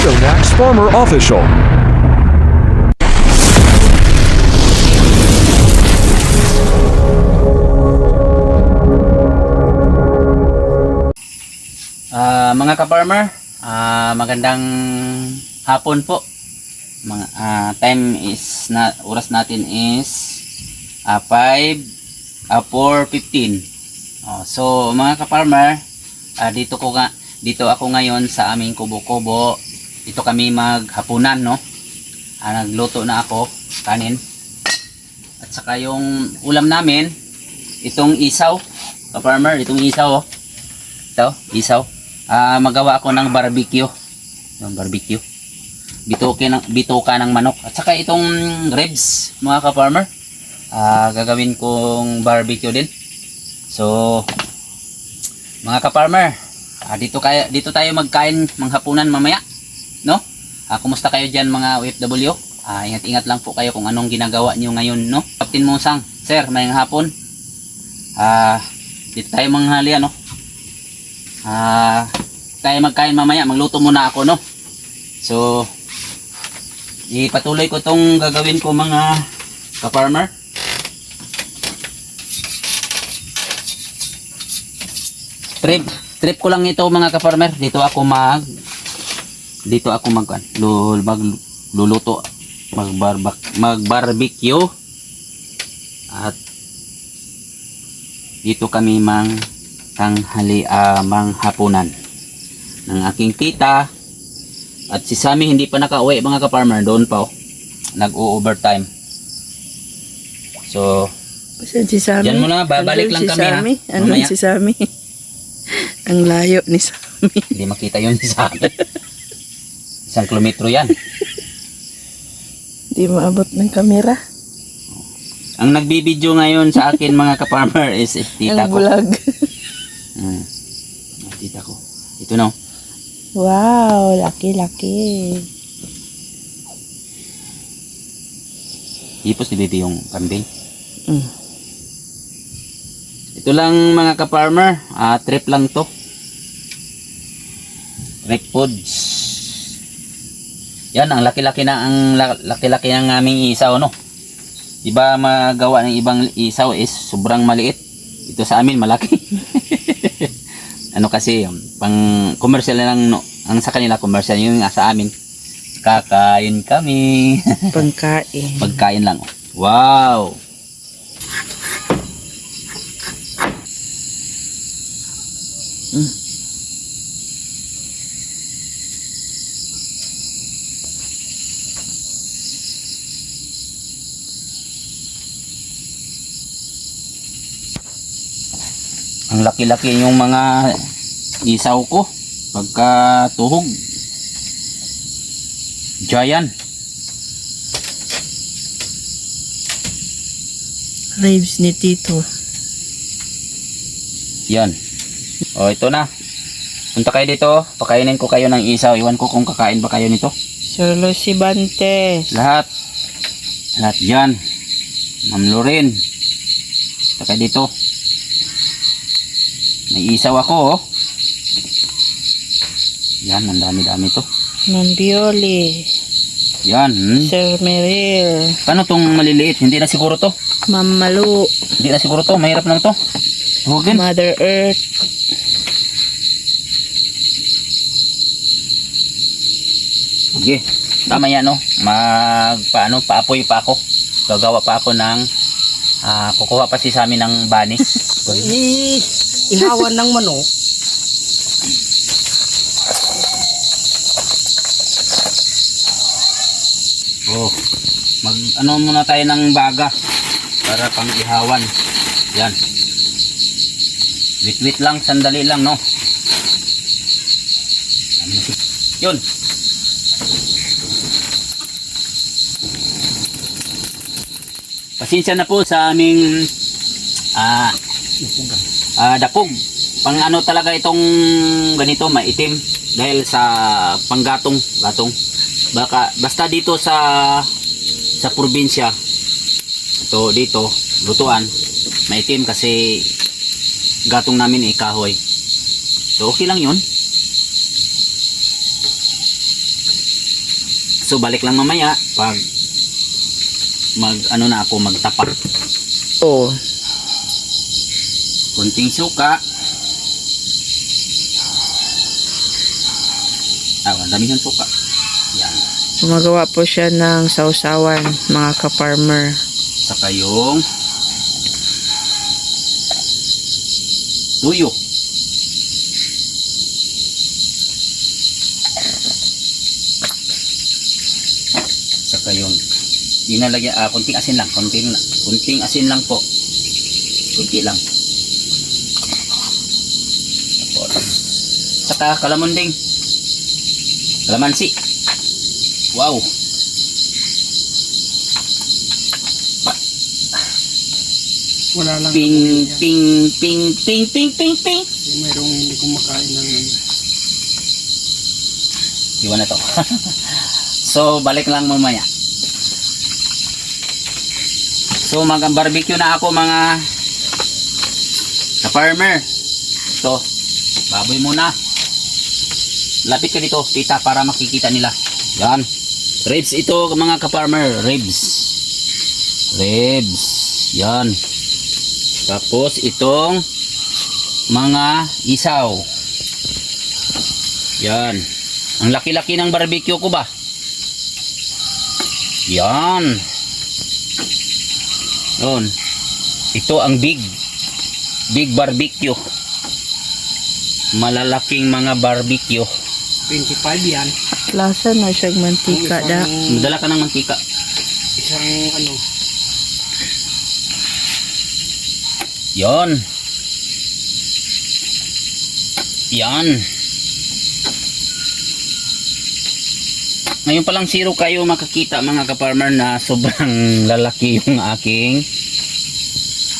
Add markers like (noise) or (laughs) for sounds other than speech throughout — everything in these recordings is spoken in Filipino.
Max Farmer Official. Ah, mga ka-farmer, ah, magandang hapon po. Mga ah, time is na oras natin is ah, 5 ah, 4:15. Oh, so mga ka-farmer, ah, dito ko nga dito ako ngayon sa aming kubo-kubo. Dito kami maghapunan, no? Ah, nagluto na ako kanin. At saka yung ulam namin, itong isaw, ka-farmer, itong isaw, oh. Ito, isaw. Ah, magawa ako ng barbecue. Yung barbecue. Bituke ng bituka ng manok. At saka itong ribs, mga ka-farmer. Ah, gagawin kong barbecue din. So, mga ka-farmer, ah, dito kaya dito tayo magkain manghapunan mamaya, no? Ah, kumusta kayo diyan mga OFW? Ah, ingat-ingat lang po kayo kung anong ginagawa niyo ngayon, no? Captain Musang, sir, may hapon. Ah, dito tayo manghali, ano? Ah, tayo magkain mamaya. Magluto muna ako, no? So, ipatuloy ko tong gagawin ko mga ka-farmer. Trip, trip ko lang ito mga ka-farmer. Dito ako mag dito ako mag lul, mag luluto mag mag barbecue at dito kami mang tanghali uh, hapunan ng aking tita at si Sammy hindi pa nakauwi mga ka-farmer doon pa oh. nag-o-overtime so Saan si Sammy? Diyan muna, babalik lang Andun si kami, ha? Sammy? Andun Mamaya. si Sammy? (laughs) Ang layo ni Sammy. hindi makita yun si Sammy (laughs) isang kilometro yan Hindi maabot ng kamera. ang nagbibideo ngayon sa akin mga ka-farmer is eh, tita Ang ko bulag. Hmm. Ah, tita ko ito no wow, laki-laki. hipos ni baby yung kambing Mm. Ito lang mga ka-farmer, ah, trip lang to. Trip foods. Yan, ang laki-laki na ang la- laki-laki ng aming isaw, no? Iba magawa ng ibang isaw is sobrang maliit. Ito sa amin malaki. (laughs) ano kasi, um, pang commercial na lang, no? Ang sa kanila commercial, yung sa amin. Kakain kami. (laughs) Pangkain. Pagkain lang. oh. Wow! Mm. Ang laki-laki yung mga isaw ko. Pagka tuhog. Giant. Ribs ni Tito. Yan. O, ito na. Punta kayo dito. Pakainin ko kayo ng isaw. Iwan ko kung kakain ba kayo nito. Sir Lucy Bantes. Lahat. Lahat yan. Ma'am Loren. Punta kayo dito. May isaw ako, oh. Yan, ang dami-dami to. Mambioli. Yan. Hmm. Sir Meril. Paano tong maliliit? Hindi na siguro to. Mamalu. Hindi na siguro to. Mahirap na to. Tuhugin. Mother Earth. Sige. Tama yan, no? Mag, paano, paapoy pa ako. Gagawa pa ako ng, ah, kukuha pa si sa amin ng banis. (laughs) Ihawan ng manok. oh. Mag, ano muna tayo ng baga. Para pang ihawan. Yan. Wait, wait lang. Sandali lang, no? Yun. Pasensya na po sa aming ah ah dapog. Pang ano talaga itong ganito maitim dahil sa panggatong gatong. Baka basta dito sa sa probinsya ito dito lutuan maitim kasi gatong namin ay kahoy. So okay lang 'yun. So balik lang mamaya pag mag ano na ako magtapa. Oh, Kunting suka. Ah, ang dami ng suka. Yan. gumagawa po siya ng sausawan, mga ka-farmer. Saka yung tuyo. Saka yung inalagyan, ah, kunting asin lang, kunting, kunting asin lang po. Kunti lang. Saka kalamunding. Kalamansi. Wow. Wala lang. Ping, ping, ping, ping, ping, ping, ping. Mayroong hindi kumakain ng. Iwan na to. (laughs) so, balik lang mamaya. So, mag-barbecue na ako mga ka-farmer. Ito, baboy muna. Lapit ka dito, tita, para makikita nila. Yan. Ribs ito, mga ka-farmer. Ribs. Ribs. Yan. Tapos, itong mga isaw. Yan. Ang laki-laki ng barbecue ko ba? Yan. Yun. Ito ang big. Big barbecue. Malalaking mga barbecue. 25 yan. Lasa na siya mantika da. Madala ka ng mantika. isang ano. Yan. Yan. Ngayon pa lang zero kayo makakita mga ka-farmer na sobrang (laughs) lalaki yung aking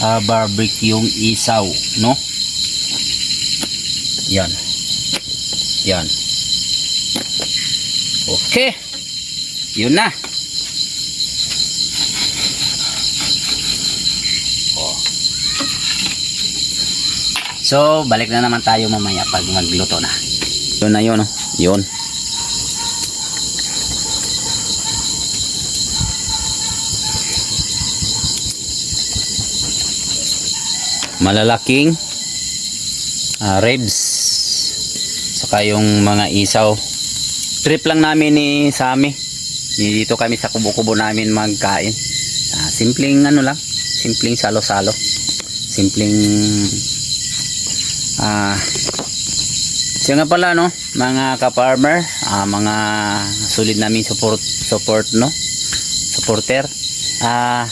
ah, barbecue isaw, no? Yan. Yan. Okay. Yun na. Oh. So, balik na naman tayo mamaya pag magluto na. Yun na yun, no? Yun. Malalaking ah, ribs. Saka yung mga isaw. Trip lang namin ni Sami. Dito kami sa kubo-kubo namin magkain. Ah, simpleng ano lang. Simpleng salo-salo. Simpleng ah siya nga pala no, mga ka-farmer, ah, mga solid namin support support no. Supporter. Ah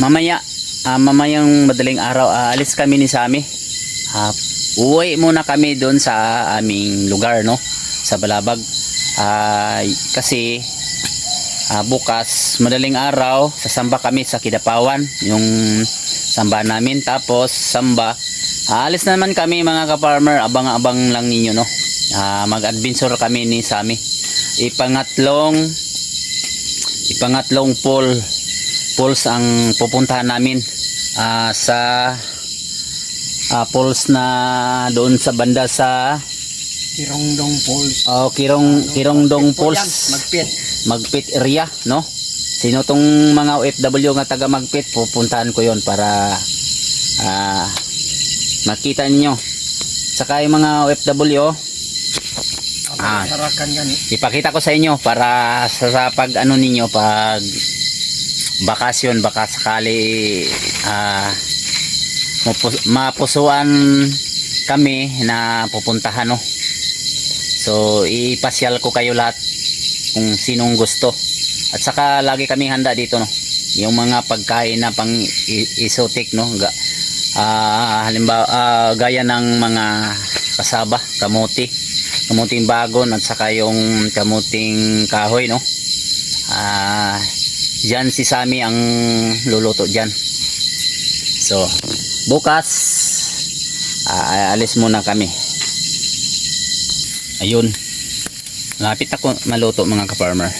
mamaya ah, mamayang madaling araw aalis kami ni Sami. Ah, uwi muna kami doon sa aming lugar no, sa Balabag. Ah, kasi ah, bukas madaling araw sasamba kami sa Kidapawan, yung samba namin tapos samba Aalis na naman kami mga ka-farmer, abang-abang lang ninyo no. Ah, mag-adventure kami ni Sami. Ipangatlong ipangatlong pool pools ang pupuntahan namin ah, sa ah, pools na doon sa banda sa Kirongdong Falls. oh, Kirong Kirongdong po Pools. yan, Magpit. Magpit area, no? Sino tong mga OFW nga taga Magpit, pupuntahan ko yon para ah, makita ninyo. Saka yung mga OFW, Ah. Sarakan yan. ipakita ko sa inyo para sa, sa pag ano ninyo, pag bakasyon, baka sakali ah, mapus- mapusuan kami na pupuntahan, no? So, ipasyal ko kayo lahat kung sinong gusto. At saka lagi kami handa dito no. Yung mga pagkain na pang isotik no. Ga, ah, halimbawa ah, gaya ng mga kasaba, kamuti, kamuting bagon at saka yung kamuting kahoy no. Ah, diyan si Sami ang luluto diyan. So, bukas ah, alis muna kami. Ayun. Lapit ako maluto mga ka-farmer.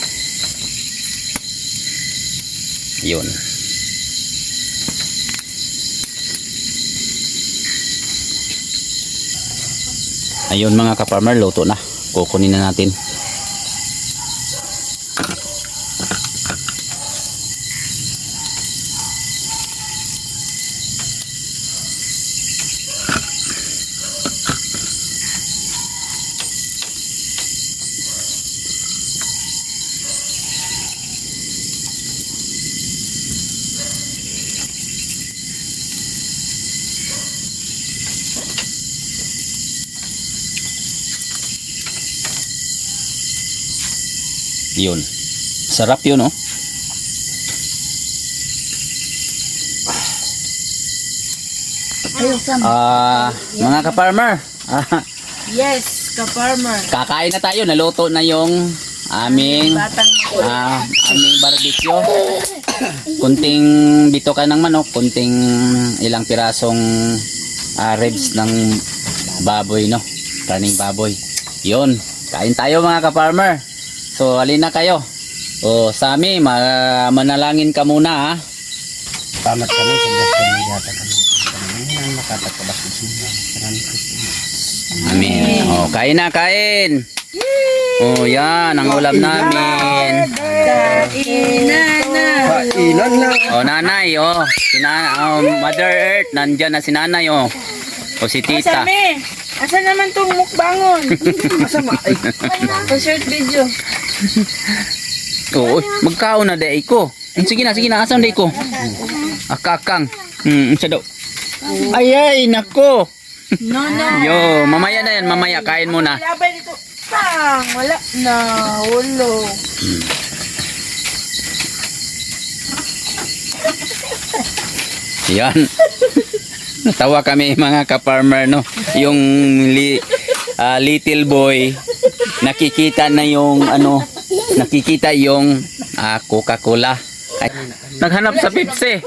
Yun. Ayun mga ka-farmer, luto na. Kukunin na natin. Yun. Sarap yun, oh. Ah, mga ka-farmer. Yes, ka-farmer. kakain na tayo. Naluto na yung aming Batang ah, aming barbecue. Kunting bito ka ng manok, kunting ilang pirasong ah, ribs ng baboy, no? Karning baboy. Yun. Kain tayo mga ka-farmer. So, alin na kayo. O, Sami, ma- manalangin ka muna, ha? Tamat kami sa Diyos kami yata kami. Kami ang nakatagkabas ng. Maraming Kristo. Amen. O, kain na, kain. O, yan, ang ulam namin. Kainan na. Kainan na. O, nanay, o. Si na- o, Mother Earth, nandyan na si nanay, o. O, si tita. Asan naman tong mukbangon? Masama. Ay, Pa-short video. (laughs) Oo, magkaon na day ko. Mm, Sige na, sige na, asan day ko? Akakang. Hmm, siya daw. Ay, ay, nako. No, no. Yo, mamaya na yan, mamaya, kain muna. Labay dito. Pang, wala na. Ulo. Yan. Natawa kami mga ka-farmer, no? Yung li, ah, little boy, nakikita na yung, ano, nakikita yung ah, Coca-Cola. Naghanap sa Pepsi.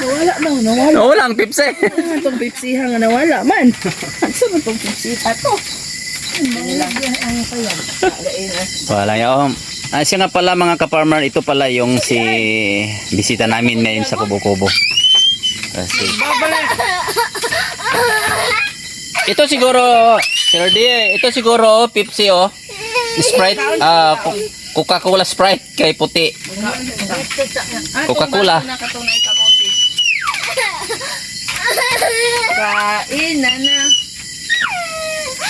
Nawala na, nawala. Oo lang, Pepsi. Ano tong Pepsi nga nawala man. Ano man tong Pepsi pa to? Wala yun. Ah, siya nga pala mga ka-farmer, ito pala yung si bisita namin ngayon sa Kubo-Kubo. Kasi, ito siguro, Sir D, ito siguro, Pepsi oh. Sprite, ah, Co- Coca-Cola Sprite kay puti. Coca-Cola. Kain na na.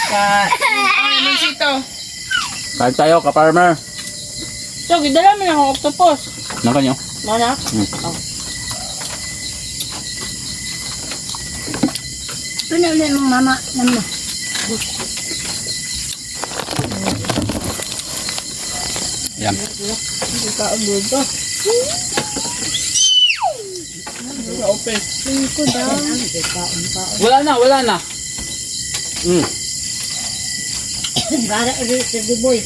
Kain. Ay, ano sito? Kahit tayo, ka-farmer. So, gidala mo na akong octopus. Naka nyo. Mana? Hmm. Ano ulit mong mama? Nama. Yan. Hindi ka daw. Wala na, wala na. Mm. Para ulit sa diboy.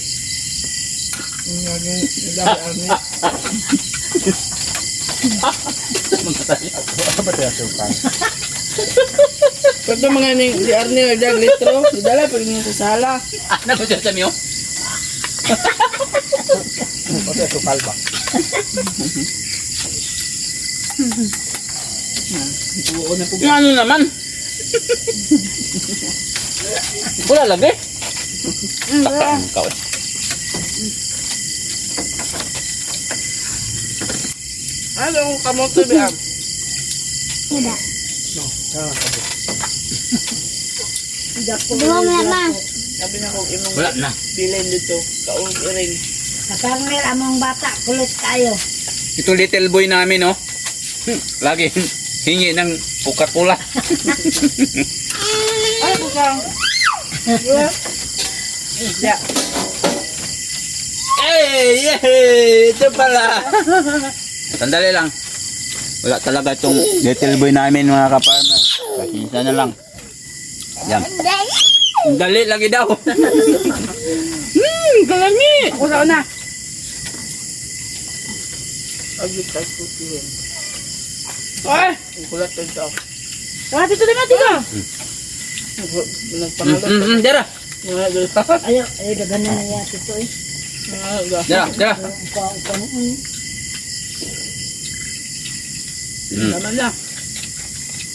Pagka mga ning di Arne nagdag litro, idala pag niya sa sala. Ano ko siya sa miyo? Pati ito kalba. Yung ano naman? Wala lagi. Takang ka eh. Ano ang kamote ba? Dua mo na. Sabi na kong imong Wala na. bilin dito, kaong ring. Kaparmer among bata, kulit tayo. Ito little boy namin, oh. Hmm, Lagi hingi ng Coca-Cola. Ay, bukang. Ya. Hey, yay! Ito pala. Sandali lang. Wala talaga itong little boy namin, mga kaparma. Pakisa na lang. Yan. Dali lagi daw. hmm, kalami. Ako sa una. Agit tayo kukuhin. Ay! Ang kulat ko ito. Wala dito naman, tiga! Mm, Nagpangalo. mm, mm, dara. Mga gulpa. Ayo, ayo dagan na niya ito eh. Upa, upa. Mm. Naman lang.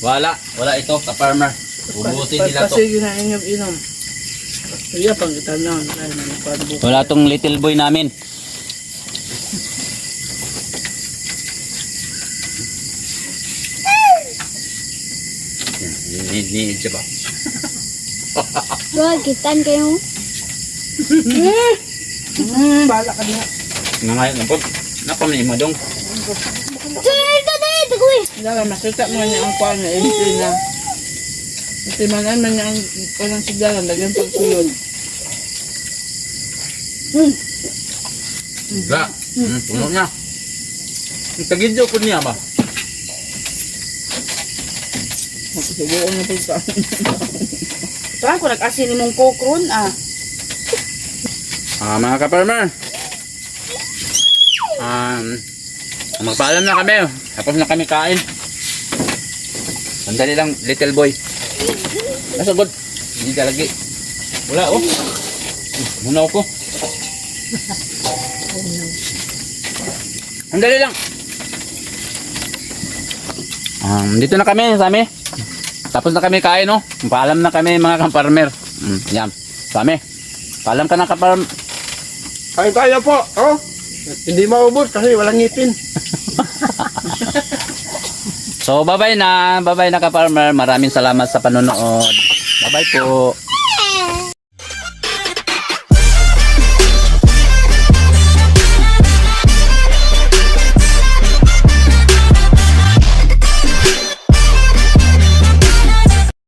Wala, wala ito, ka-farmer. Ubusin nila to. Kasi na inyong inom. Iya, pang nagpabuka. Wala tong little boy namin. Need siya ba? Wag, kitan kayo. Hmm, bala ka niya. Nangayon na po. Napamay mo dong. Tuloy ka na ito ko eh. Dala, makita mo niya ang kuwan na empty na. Kasi manan man niya ang walang sigdaran, lagyan pag sulod. Ga. Mm, puno niya. Tagidyo po niya ba? Magsiguro na po ito. Parang ko nag-asin ni mong kokron ah. Ah, mga ka-farmer. Um, magpaalam na kami. Tapos na kami kain. Sandali lang, little boy. Nasagod. Hindi talagi. Wala, oh. Muna ako. Sandali lang. Um, dito na kami, Sami. Tapos na kami kain, no? Paalam na kami, mga ka-farmer. Mm, yan. Sami. Paalam ka na, ka-farmer. Kain tayo po. Oh. Hindi maubos kasi walang ngipin. (laughs) So, bye-bye na. Bye-bye na ka-farmer. Maraming salamat sa panonood. バイバイ。